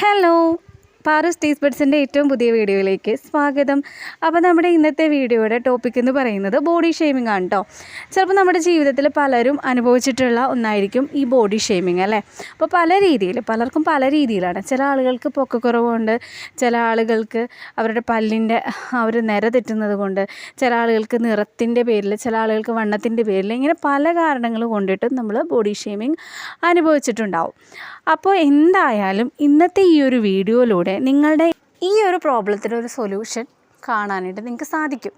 Hello Paru സ്റ്റീസ് ബഡ്സിന്റെ ഏറ്റവും പുതിയ വീഡിയോയിലേക്ക് സ്വാഗതം. അപ്പോൾ നമ്മുടെ ഇന്നത്തെ വീഡിയോയുടെ ടോപ്പിക് എന്ന് പറയുന്നത് ബോഡി ഷേമിംഗ് ആണ് കേട്ടോ ചിലപ്പോൾ നമ്മുടെ ജീവിതത്തിൽ പലരും അനുഭവിച്ചിട്ടുള്ള ഒന്നായിരിക്കും ഈ ബോഡി ഷേമിംഗ് അല്ലേ? അപ്പോൾ പല രീതിയിൽ പലർക്കും പല രീതിയിലാണ്. ചില ആളുകൾക്ക് പൊക്കക്കുറവുണ്ട് ചില ആളുകൾക്ക് അവരുടെ പല്ലിന്റെ അവർ നിര തെറ്റുന്നത് കൊണ്ട് ചില ആളുകൾക്ക് നിറത്തിന്റെ പേരിൽ ചില ആളുകൾക്ക് വണ്ണത്തിന്റെ പേരിൽ ഇങ്ങനെ പല കാരണങ്ങൾ കൊണ്ടിട്ടും നമ്മൾ ബോഡി ഷേമിംഗ് അനുഭവിച്ചിട്ടുണ്ടാവും. അപ്പോൾ എന്തായാലും ഇന്നത്തെ ഈ ഒരു വീഡിയോയിലൂടെ നിങ്ങളുടെ ഈ ഒരു പ്രോബ്ലത്തിന് ഒരു സൊല്യൂഷൻ കാണാനായിട്ട് നിങ്ങൾക്ക് സാധിക്കും.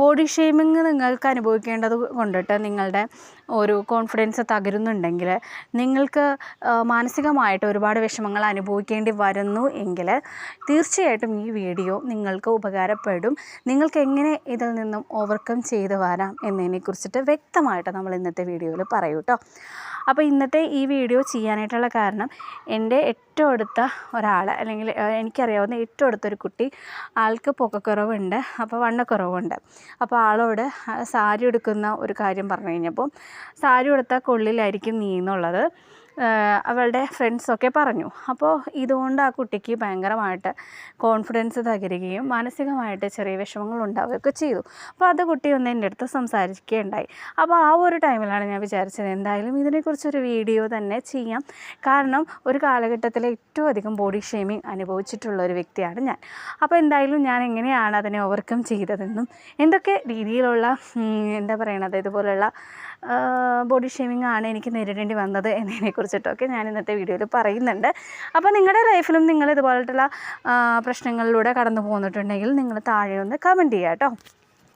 ബോഡി ഷെയ്മിങ് നിങ്ങൾക്ക് അനുഭവിക്കേണ്ടത് കൊണ്ടിട്ട് നിങ്ങളുടെ ഒരു കോൺഫിഡൻസ് തകരുന്നുണ്ടെങ്കിൽ നിങ്ങൾക്ക് മാനസികമായിട്ട് ഒരുപാട് വിഷമങ്ങൾ അനുഭവിക്കേണ്ടി വരുന്നു എങ്കിൽ തീർച്ചയായിട്ടും ഈ വീഡിയോ നിങ്ങൾക്ക് ഉപകാരപ്പെടും. നിങ്ങൾക്ക് എങ്ങനെ ഇതിൽ നിന്നും ഓവർകം ചെയ്ത് വരാം എന്നതിനെക്കുറിച്ചിട്ട് വ്യക്തമായിട്ട് നമ്മൾ ഇന്നത്തെ വീഡിയോയിൽ പറയൂ കേട്ടോ അപ്പോൾ ഇന്നത്തെ ഈ വീഡിയോ ചെയ്യാനായിട്ടുള്ള കാരണം എന്റെ ഏറ്റവും അടുത്ത ഒരാൾ അല്ലെങ്കിൽ എനിക്കറിയാവുന്ന ഏറ്റവും അടുത്തൊരു കുട്ടി ആൾക്ക് പൊക്കക്കുറവുണ്ട് അപ്പോൾ വണ്ണക്കുറവുണ്ട്. അപ്പോൾ ആളോട് സാരി എടുക്കുന്ന ഒരു കാര്യം പറഞ്ഞു കഴിഞ്ഞപ്പോൾ സാരി എടുത്താൽ കൊള്ളിലായിരിക്കും നീ എന്നുള്ളത് അവളുടെ ഫ്രണ്ട്സൊക്കെ പറഞ്ഞു. അപ്പോൾ ഇതുകൊണ്ട് ആ കുട്ടിക്ക് ഭയങ്കരമായിട്ട് കോൺഫിഡൻസ് തകരുകയും മാനസികമായിട്ട് ചെറിയ വിഷമങ്ങൾ ഉണ്ടാവുകയൊക്കെ ചെയ്തു. അപ്പോൾ അത് കുട്ടി ഒന്ന് എന്റെ അടുത്ത് സംസാരിക്കുകയുണ്ടായി. അപ്പോൾ ആ ഒരു ടൈമിലാണ് ഞാൻ വിചാരിച്ചത് എന്തായാലും ഇതിനെക്കുറിച്ചൊരു വീഡിയോ തന്നെ ചെയ്യാം. കാരണം ഒരു കാലഘട്ടത്തിൽ ഏറ്റവും അധികം ബോഡി ഷെയ്മിങ് അനുഭവിച്ചിട്ടുള്ള ഒരു വ്യക്തിയാണ് ഞാൻ. അപ്പോൾ എന്തായാലും ഞാൻ എങ്ങനെയാണ് അതിനെ ഓവർകം ചെയ്തതെന്നും എന്തൊക്കെ രീതിയിലുള്ള എന്താ പറയണത് ഇതുപോലുള്ള ബോഡി ഷേമിംഗ് ആണ് എനിക്ക് നേരിടേണ്ടി വന്നത് എന്നതിനെക്കുറിച്ചിട്ടൊക്കെ ഞാൻ ഇന്നത്തെ വീഡിയോയിൽ പറയുന്നുണ്ട്. അപ്പോൾ നിങ്ങളുടെ ലൈഫിലും നിങ്ങൾ ഇതുപോലത്തുള്ള പ്രശ്നങ്ങളിലൂടെ കടന്നു പോന്നിട്ടുണ്ടെങ്കിൽ നിങ്ങൾ താഴെ ഒന്ന് കമന്റ് ചെയ്യാം കേട്ടോ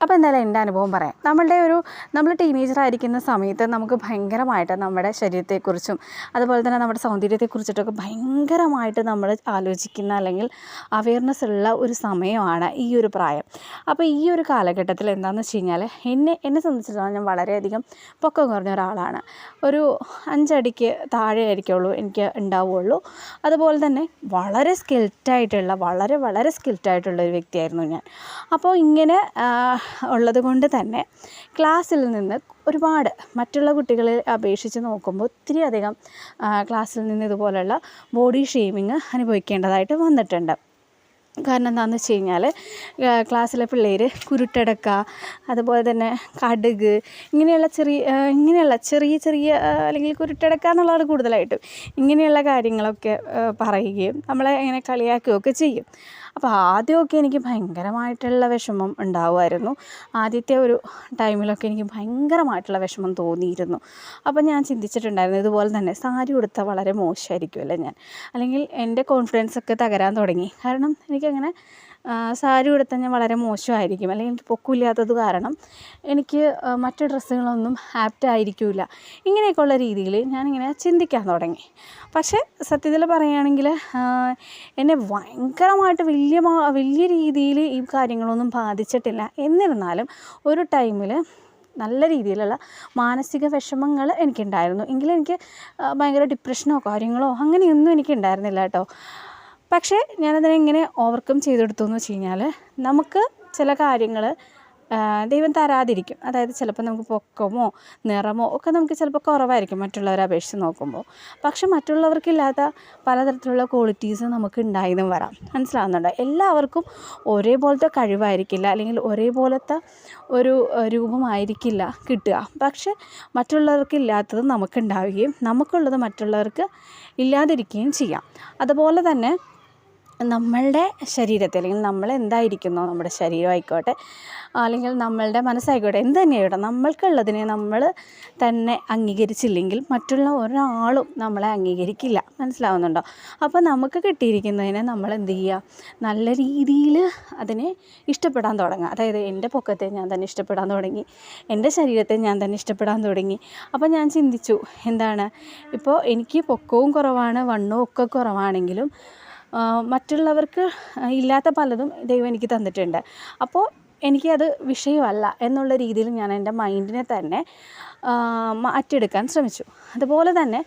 അപ്പോൾ എന്തായാലും എന്റെ അനുഭവം പറയാം. നമ്മളുടെ ഒരു നമ്മൾ ടീനേജർ ആയിരിക്കുന്ന സമയത്ത് നമുക്ക് ഭയങ്കരമായിട്ട് നമ്മുടെ ശരീരത്തെക്കുറിച്ചും അതുപോലെ തന്നെ നമ്മുടെ സൗന്ദര്യത്തെക്കുറിച്ചിട്ടൊക്കെ ഭയങ്കരമായിട്ട് നമ്മൾ ആലോചിക്കുന്ന അല്ലെങ്കിൽ അവയർനെസ് ഉള്ള ഒരു സമയമാണ് ഈ ഒരു പ്രായം. അപ്പോൾ ഈ ഒരു കാലഘട്ടത്തിൽ എന്താണെന്ന് വെച്ച് കഴിഞ്ഞാൽ എന്നെ എന്നെ സംബന്ധിച്ചിടത്തോളം ഞാൻ വളരെയധികം പൊക്കം കുറഞ്ഞ ഒരാളാണ്. ഒരു അഞ്ചടിക്ക് താഴെ ആയിരിക്കുള്ളൂ എനിക്ക് ഉണ്ടാവുകയുള്ളൂ അതുപോലെ തന്നെ വളരെ സ്കിൽറ്റായിട്ടുള്ള വളരെ വളരെ സ്കിൽറ്റായിട്ടുള്ള ഒരു വ്യക്തിയായിരുന്നു ഞാൻ. അപ്പോൾ ഇങ്ങനെ ആ, ഉള്ളത് കൊണ്ട് തന്നെ ക്ലാസ്സിൽ നിന്ന് ഒരുപാട് മറ്റുള്ള കുട്ടികളെ അപേക്ഷിച്ച് നോക്കുമ്പോൾ ഒത്തിരി അധികം ക്ലാസ്സിൽ നിന്ന് ഇതുപോലുള്ള ബോഡി ഷെയ്മിങ് അനുഭവിക്കേണ്ടതായിട്ട് വന്നിട്ടുണ്ട്. കാരണം എന്താണെന്ന് വെച്ച് കഴിഞ്ഞാൽ ക്ലാസ്സിലെ പിള്ളേർ കുരുട്ടടക്ക അതുപോലെ തന്നെ കടുക് ഇങ്ങനെയുള്ള ചെറിയ ഇങ്ങനെയുള്ള ചെറിയ ചെറിയ അല്ലെങ്കിൽ കുരുട്ടടക്ക എന്നുള്ളത് കൂടുതലായിട്ടും. ഇങ്ങനെയുള്ള കാര്യങ്ങളൊക്കെ പറയുകയും നമ്മളെ ഇങ്ങനെ കളിയാക്കുകയൊക്കെ ചെയ്യും. അപ്പോൾ ആദ്യമൊക്കെ എനിക്ക് ഭയങ്കരമായിട്ടുള്ള വിഷമം ഉണ്ടാവുമായിരുന്നു. ആദ്യത്തെ ഒരു ടൈമിലൊക്കെ എനിക്ക് ഭയങ്കരമായിട്ടുള്ള വിഷമം തോന്നിയിരുന്നു. അപ്പോൾ ഞാൻ ചിന്തിച്ചിട്ടുണ്ടായിരുന്നു ഇതുപോലെ തന്നെ സാരി ഉടുത്താൽ വളരെ മോശമായിരിക്കുമല്ലേ ഞാൻ? അല്ലെങ്കിൽ എന്റെ കോൺഫിഡൻസ് ഒക്കെ തകരാൻ തുടങ്ങി. കാരണം എനിക്കങ്ങനെ സാരി ഉടുത്താൽ ഞാൻ വളരെ മോശമായിരിക്കും. അല്ലെങ്കിൽ എനിക്ക് പൊക്കമില്ലാത്തത് കാരണം എനിക്ക് മറ്റു ഡ്രസ്സുകളൊന്നും ആപ്റ്റ് ആയിരിക്കില്ല ഇങ്ങനെയൊക്കെയുള്ള രീതിയിൽ ഞാനിങ്ങനെ ചിന്തിക്കാൻ തുടങ്ങി. പക്ഷേ സത്യത്തിൽ പറയുകയാണെങ്കിൽ എന്നെ ഭയങ്കരമായിട്ട് വലിയ വലിയ രീതിയിൽ ഈ കാര്യങ്ങളൊന്നും ബാധിച്ചിട്ടില്ല. എന്നിരുന്നാലും ഒരു ടൈമിൽ നല്ല രീതിയിലുള്ള മാനസിക വിഷമങ്ങൾ എനിക്കുണ്ടായിരുന്നു. എങ്കിലും എനിക്ക് ഭയങ്കര ഡിപ്രഷനോ കാര്യങ്ങളോ അങ്ങനെയൊന്നും എനിക്ക് ഉണ്ടായിരുന്നില്ല കേട്ടോ. പക്ഷേ ഞാനതിനെ ഇങ്ങനെ ഓവർകം ചെയ്തെടുത്തു എന്ന് വെച്ച് കഴിഞ്ഞാൽ നമുക്ക് ചില കാര്യങ്ങൾ ദൈവം തരാതിരിക്കും. അതായത് ചിലപ്പോൾ നമുക്ക് പൊക്കമോ നിറമോ ഒക്കെ നമുക്ക് ചിലപ്പോൾ കുറവായിരിക്കും മറ്റുള്ളവരെ അപേക്ഷിച്ച് നോക്കുമ്പോൾ പക്ഷെ മറ്റുള്ളവർക്കില്ലാത്ത പലതരത്തിലുള്ള ക്വാളിറ്റീസ് നമുക്ക് ഉണ്ടായെന്നും വരാം. മനസ്സിലാവുന്നുണ്ട്? എല്ലാവർക്കും ഒരേപോലത്തെ കഴിവായിരിക്കില്ല അല്ലെങ്കിൽ ഒരേപോലത്തെ ഒരു രൂപമായിരിക്കില്ല കിട്ടുക. പക്ഷെ മറ്റുള്ളവർക്കില്ലാത്തത് നമുക്കുണ്ടാവുകയും നമുക്കുള്ളത് മറ്റുള്ളവർക്ക് ഇല്ലാതിരിക്കുകയും ചെയ്യാം. അതുപോലെ തന്നെ നമ്മളുടെ ശരീരത്തെ അല്ലെങ്കിൽ നമ്മൾ എന്തായിരിക്കുന്നോ നമ്മുടെ ശരീരമായിക്കോട്ടെ അല്ലെങ്കിൽ നമ്മളുടെ മനസ്സായിക്കോട്ടെ എന്ത് തന്നെയായിക്കോട്ടെ നമ്മൾക്കുള്ളതിനെ നമ്മൾ തന്നെ അംഗീകരിച്ചില്ലെങ്കിൽ മറ്റുള്ള ഒരാളും നമ്മളെ അംഗീകരിക്കില്ല. മനസ്സിലാവുന്നുണ്ടോ? അപ്പോൾ നമുക്ക് കിട്ടിയിരിക്കുന്നതിനെ നമ്മൾ എന്ത് ചെയ്യുക നല്ല രീതിയിൽ അതിനെ ഇഷ്ടപ്പെടാൻ തുടങ്ങുക അതായത് എന്റെ പൊക്കത്തെ ഞാൻ തന്നെ ഇഷ്ടപ്പെടാൻ തുടങ്ങി എന്റെ ശരീരത്തെ ഞാൻ തന്നെ ഇഷ്ടപ്പെടാൻ തുടങ്ങി. അപ്പോൾ ഞാൻ ചിന്തിച്ചു എന്താണ്? ഇപ്പോൾ എനിക്ക് പൊക്കവും കുറവാണ് വണ്ണവും ഒക്കെ കുറവാണെങ്കിലും മറ്റുള്ളവർക്ക് ഇല്ലാത്ത പലതും ദൈവം എനിക്ക് തന്നിട്ടുണ്ട്. അപ്പോൾ എനിക്കത് വിഷയമല്ല എന്നുള്ള രീതിയിൽ ഞാൻ എന്റെ മൈൻഡിനെ തന്നെ മാറ്റിയെടുക്കാൻ ശ്രമിച്ചു. അതുപോലെ തന്നെ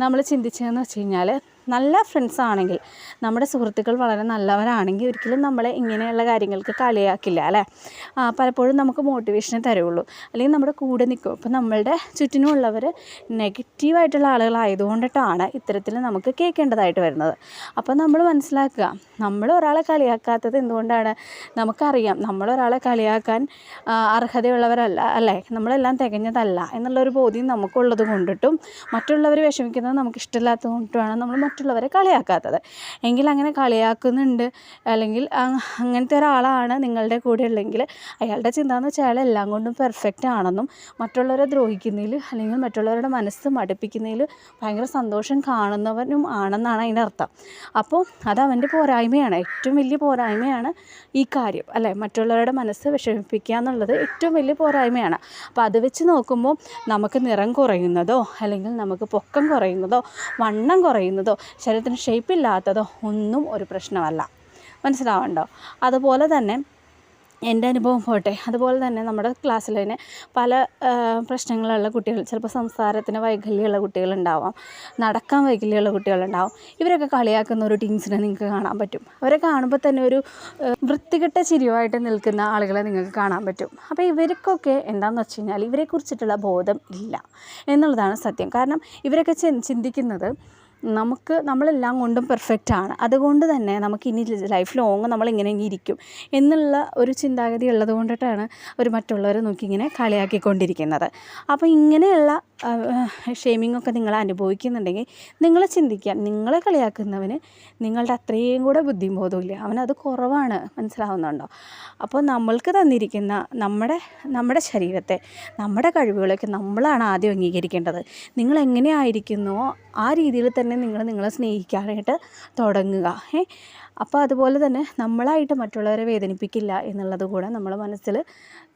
നമ്മൾ ചിന്തിച്ചതെന്ന് വെച്ച് കഴിഞ്ഞാൽ നല്ല ഫ്രണ്ട്സ് ആണെങ്കിൽ നമ്മുടെ സുഹൃത്തുക്കൾ വളരെ നല്ലവരാണെങ്കിൽ ഒരിക്കലും നമ്മളെ ഇങ്ങനെയുള്ള കാര്യങ്ങൾക്ക് കളിയാക്കില്ല അല്ലേ? പലപ്പോഴും നമുക്ക് മോട്ടിവേഷനെ തരുള്ളൂ. അല്ലെങ്കിൽ നമ്മുടെ കൂടെ നിൽക്കും. ഇപ്പം നമ്മളുടെ ചുറ്റിനുമുള്ളവർ നെഗറ്റീവായിട്ടുള്ള ആളുകളായതുകൊണ്ടിട്ടാണ് ഇത്തരത്തിൽ നമുക്ക് കേൾക്കേണ്ടതായിട്ട് വരുന്നത്. അപ്പോൾ നമ്മൾ മനസ്സിലാക്കുക നമ്മൾ ഒരാളെ കളിയാക്കാത്തത് എന്തുകൊണ്ടാണ്? നമുക്കറിയാം നമ്മളൊരാളെ കളിയാക്കാൻ അർഹതയുള്ളവരല്ല അല്ലേ? നമ്മളെല്ലാം തികഞ്ഞതല്ല എന്നുള്ളൊരു ബോധ്യം നമുക്കുള്ളത് കൊണ്ടിട്ടും മറ്റുള്ളവർ വിഷമിക്കുന്നത് നമുക്ക് ഇഷ്ടമില്ലാത്തത് നമ്മൾ മറ്റുള്ളവരെ കളിയാക്കാത്തത്. എങ്കിൽ അങ്ങനെ കളിയാക്കുന്നുണ്ട്. അല്ലെങ്കിൽ അങ്ങനത്തെ ഒരാളാണ് നിങ്ങളുടെ കൂടെ ഉള്ളെങ്കിൽ അയാളുടെ ചിന്ത എന്ന് വെച്ചാൽ അയാൾ എല്ലാം കൊണ്ടും പെർഫെക്റ്റ് ആണെന്നും മറ്റുള്ളവരെ ദ്രോഹിക്കുന്നതിൽ അല്ലെങ്കിൽ മറ്റുള്ളവരുടെ മനസ്സ് മടുപ്പിക്കുന്നതിൽ ഭയങ്കര സന്തോഷം കാണുന്നവനും ആണെന്നാണ് അതിന്റെ അർത്ഥം. അപ്പോൾ അത് അവന്റെ പോരായ്മയാണ്. ഏറ്റവും വലിയ പോരായ്മയാണ് ഈ കാര്യം. അല്ലേ? മറ്റുള്ളവരുടെ മനസ്സ് വിഷമിപ്പിക്കുക എന്നുള്ളത് ഏറ്റവും വലിയ പോരായ്മയാണ്. അപ്പോൾ അത് വെച്ച് നോക്കുമ്പോൾ നമുക്ക് നിറം കുറയുന്നതോ അല്ലെങ്കിൽ നമുക്ക് പൊക്കം കുറയുന്നതോ വണ്ണം കുറയുന്നതോ ശരീരത്തിന് ഷേപ്പില്ലാത്തതോ ഒന്നും ഒരു പ്രശ്നമല്ല. മനസ്സിലാവണ്ടോ? അതുപോലെ തന്നെ എന്റെ അനുഭവം പോട്ടെ. അതുപോലെ തന്നെ നമ്മുടെ ക്ലാസ്സിൽ തന്നെ പല പ്രശ്നങ്ങളുള്ള കുട്ടികൾ ചിലപ്പോൾ സംസാരത്തിന് വൈകല്യമുള്ള കുട്ടികളുണ്ടാവാം നടക്കാൻ വൈകല്യമുള്ള കുട്ടികളുണ്ടാവും. ഇവരൊക്കെ കളിയാക്കുന്ന ഒരു ടീംസിനെ നിങ്ങൾക്ക് കാണാൻ പറ്റും. അവരെ കാണുമ്പോൾ തന്നെ ഒരു വൃത്തികെട്ട ചിരിയുമായിട്ട് നിൽക്കുന്ന ആളുകളെ നിങ്ങൾക്ക് കാണാൻ പറ്റും. അപ്പോൾ ഇവർക്കൊക്കെ എന്താണെന്ന് വെച്ച് കഴിഞ്ഞാൽ ഇവരെക്കുറിച്ചിട്ടുള്ള ബോധം ഇല്ല. എന്നുള്ളതാണ് സത്യം. കാരണം ഇവരൊക്കെ ചിന്തിക്കുന്നത് നമുക്ക് നമ്മളെല്ലാം കൊണ്ടും പെർഫെക്റ്റ് ആണ്. അതുകൊണ്ട് തന്നെ നമുക്ക് ഇനി ലൈഫ് ലോങ് നമ്മളിങ്ങനെ ഇരിക്കും. എന്നുള്ള ഒരു ചിന്താഗതി ഉള്ളത് കൊണ്ടിട്ടാണ് അവർ മറ്റുള്ളവരെ നോക്കി ഇങ്ങനെ കളിയാക്കിക്കൊണ്ടിരിക്കുന്നത്. അപ്പോൾ ഇങ്ങനെയുള്ള ഷേമിംഗ് ഒക്കെ നിങ്ങൾ അനുഭവിക്കുന്നുണ്ടെങ്കിൽ നിങ്ങൾ ചിന്തിക്കുക നിങ്ങളെ കളിയാക്കുന്നവന് നിങ്ങളുടെ അത്രയും കൂടെ ബുദ്ധിബോധമില്ല അവനത് കുറവാണ്. മനസ്സിലാവുന്നുണ്ടോ? അപ്പോൾ നമ്മൾക്ക് തന്നിരിക്കുന്ന നമ്മുടെ നമ്മുടെ ശരീരത്തെ നമ്മുടെ കഴിവുകളൊക്കെ നമ്മളാണ് ആദ്യം അംഗീകരിക്കേണ്ടത്. നിങ്ങൾ എങ്ങനെയായിരിക്കുന്നുവോ ആ രീതിയിൽ തന്നെ നിങ്ങൾ നിങ്ങളെ സ്നേഹിക്കാനായിട്ട് തുടങ്ങുക ഏ. അപ്പോൾ അതുപോലെ തന്നെ നമ്മളായിട്ട് മറ്റുള്ളവരെ വേദനിപ്പിക്കില്ല എന്നുള്ളത് കൂടെ നമ്മൾ മനസ്സിൽ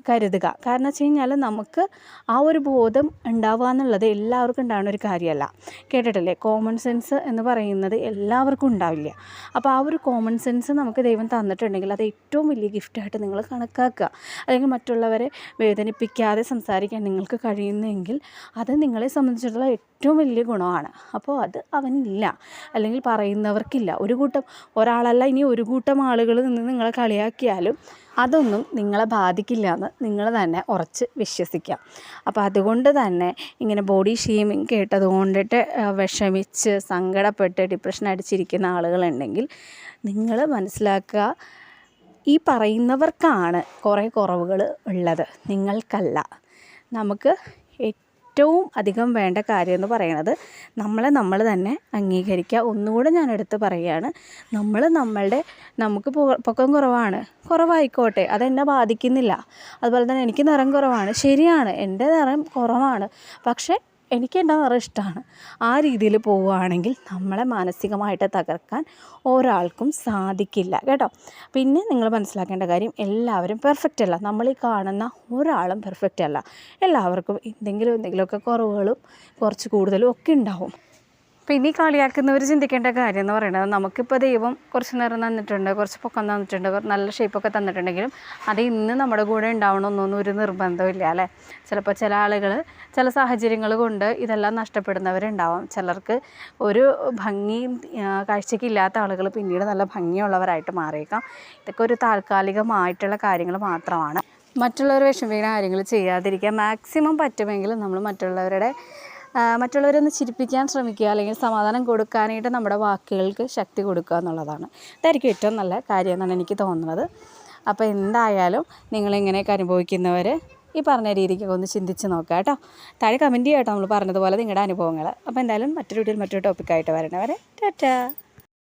കരുതുക. കാരണം വെച്ച് കഴിഞ്ഞാൽ നമുക്ക് ആ ഒരു ബോധം ഉണ്ടാവുക എന്നുള്ളത് എല്ലാവർക്കും ഉണ്ടാവുന്ന ഒരു കാര്യമല്ല. കേട്ടിട്ടില്ലേ? കോമൺ സെൻസ് എന്ന് പറയുന്നത് എല്ലാവർക്കും ഉണ്ടാവില്ല. അപ്പോൾ ആ ഒരു കോമൺ സെൻസ് നമുക്ക് ദൈവം തന്നിട്ടുണ്ടെങ്കിൽ അത് ഏറ്റവും വലിയ ഗിഫ്റ്റായിട്ട് നിങ്ങൾ കണക്കാക്കുക. അല്ലെങ്കിൽ മറ്റുള്ളവരെ വേദനിപ്പിക്കാതെ സംസാരിക്കാൻ നിങ്ങൾക്ക് കഴിയുന്നെങ്കിൽ അത് നിങ്ങളെ സംബന്ധിച്ചിടത്തോളം ഏറ്റവും വലിയ ഗുണമാണ്. അപ്പോൾ അത് അവനില്ല. അല്ലെങ്കിൽ പറയുന്നവർക്കില്ല. ഒരു കൂട്ടം ഒരാളല്ല ഇനി ഒരു കൂട്ടം ആളുകൾ നിന്ന് നിങ്ങളെ കളിയാക്കിയാലും അതൊന്നും നിങ്ങളെ ബാധിക്കില്ല എന്ന് നിങ്ങൾ തന്നെ ഉറച്ച് വിശ്വസിക്കാം. അപ്പോൾ അതുകൊണ്ട് തന്നെ ഇങ്ങനെ ബോഡി ഷെയ്മിങ് കേട്ടത് കൊണ്ടിട്ട് വിഷമിച്ച് സങ്കടപ്പെട്ട് ഡിപ്രഷൻ അടിച്ചിരിക്കുന്ന ആളുകളുണ്ടെങ്കിൽ നിങ്ങൾ മനസ്സിലാക്കുക ഈ പറയുന്നവർക്കാണ് കുറേ കുറവുകൾ ഉള്ളത്. നിങ്ങൾക്കല്ല. നമുക്ക് ഏറ്റവും അധികം വേണ്ട കാര്യം എന്ന് പറയുന്നത് നമ്മളെ നമ്മൾ തന്നെ അംഗീകരിക്കുക. ഒന്നുകൂടെ ഞാൻ എടുത്ത് പറയുകയാണ്. നമ്മൾ നമ്മളുടെ നമുക്ക് പൊക്കം കുറവാണ്. കുറവായിക്കോട്ടെ അതെന്നെ ബാധിക്കുന്നില്ല. അതുപോലെ തന്നെ എനിക്ക് നിറം കുറവാണ്. ശരിയാണ് എന്റെ നിറം കുറവാണ്. പക്ഷേ എനിക്ക് എന്റെ നിറം ഇഷ്ടമാണ്. ആ രീതിയിൽ പോവുകയാണെങ്കിൽ നമ്മളെ മാനസികമായിട്ട് തകർക്കാൻ ഒരാൾക്കും സാധിക്കില്ല കേട്ടോ. പിന്നെ നിങ്ങൾ മനസ്സിലാക്കേണ്ട കാര്യം എല്ലാവരും പെർഫെക്റ്റ് അല്ല. നമ്മൾ ഈ കാണുന്ന ഒരാളും പെർഫെക്റ്റ് അല്ല. എല്ലാവർക്കും എന്തെങ്കിലും എന്തെങ്കിലുമൊക്കെ കുറവുകളും കുറച്ച് കൂടുതലും ഒക്കെ ഉണ്ടാവും. പിന്നെ ഈ കളിയാക്കുന്നവർ ചിന്തിക്കേണ്ട കാര്യം എന്ന് പറയുന്നത് നമുക്കിപ്പോൾ ദൈവം കുറച്ച് നിറം തന്നിട്ടുണ്ട് കുറച്ച് പൊക്കം തന്നിട്ടുണ്ട് നല്ല ഷേപ്പൊക്കെ തന്നിട്ടുണ്ടെങ്കിലും അത് ഇന്ന് നമ്മുടെ കൂടെ ഉണ്ടാവണമെന്നൊന്നും ഒരു നിർബന്ധമില്ല അല്ലേ? ചിലപ്പോൾ ചില ആളുകൾ ചില സാഹചര്യങ്ങൾ കൊണ്ട് ഇതെല്ലാം നഷ്ടപ്പെടുന്നവരുണ്ടാവാം. ചിലർക്ക് ഒരു ഭംഗി കാഴ്ചക്കില്ലാത്ത ആളുകൾ പിന്നീട് നല്ല ഭംഗിയുള്ളവരായിട്ട് മാറിയേക്കാം. ഇതൊക്കെ ഒരു താൽക്കാലികമായിട്ടുള്ള കാര്യങ്ങൾ മാത്രമാണ്. മറ്റുള്ളവർ വിഷമിക്കുന്ന കാര്യങ്ങൾ ചെയ്യാതിരിക്കുക മാക്സിമം പറ്റുമെങ്കിൽ നമ്മൾ മറ്റുള്ളവരുടെ ആ, മറ്റുള്ളവരെ ഒന്ന് ചിരിപ്പിക്കാൻ ശ്രമിക്കുക അല്ലെങ്കിൽ സമാധാനം കൊടുക്കാനായിട്ട് നമ്മുടെ വാക്കുകൾക്ക് ശക്തി കൊടുക്കുക എന്നുള്ളതാണ്. ഇതായിരിക്കും ഏറ്റവും നല്ല കാര്യം എന്നാണ് എനിക്ക് തോന്നുന്നത്. അപ്പോൾ എന്തായാലും നിങ്ങളിങ്ങനെയൊക്കെ അനുഭവിക്കുന്നവർ ഈ പറഞ്ഞ രീതിക്കൊക്കെ ഒന്ന് ചിന്തിച്ച് നോക്കുക കേട്ടോ. താഴെ കമന്റ് ചെയ്യാം കേട്ടോ നമ്മൾ പറഞ്ഞതുപോലെ നിങ്ങളുടെ അനുഭവങ്ങൾ. അപ്പോൾ എന്തായാലും മറ്റൊരു വീട്ടിൽ മറ്റൊരു ടോപ്പിക്കായിട്ട് വരണവരെ. ടാറ്റാ.